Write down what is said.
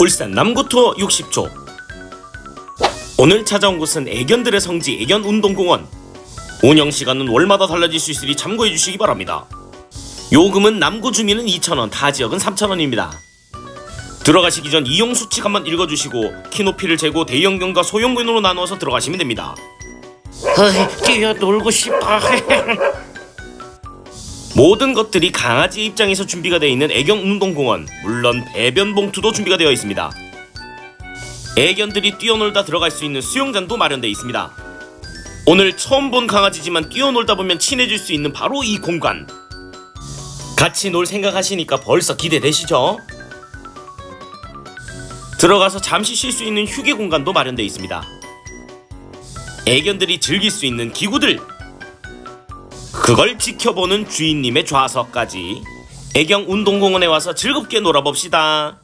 울산 남구투어 60초. 오늘 찾아온 곳은 애견들의 성지 애견운동공원. 운영 시간은 월마다 달라질 수 있으니 참고해 주시기 바랍니다. 요금은 남구 주민은 2,000원 타 지역은 3,000원입니다. 들어가시기 전 이용 수칙 한번 읽어주시고 키 높이를 재고 대형견과 소형견으로 나누어서 들어가시면 됩니다. 뛰어놀고 싶어. 모든 것들이 강아지 입장에서 준비가 되어 있는 애견 운동공원 물론 배변 봉투도 준비가 되어 있습니다. 애견들이 뛰어놀다 들어갈 수 있는 수영장도 마련되어 있습니다. 오늘 처음 본 강아지지만 뛰어놀다 보면 친해질 수 있는 바로 이 공간. 같이 놀 생각하시니까 벌써 기대되시죠? 들어가서 잠시 쉴 수 있는 휴게 공간도 마련되어 있습니다. 애견들이 즐길 수 있는 기구들 그걸 지켜보는 주인님의 좌석까지 애경 운동공원에 와서 즐겁게 놀아봅시다.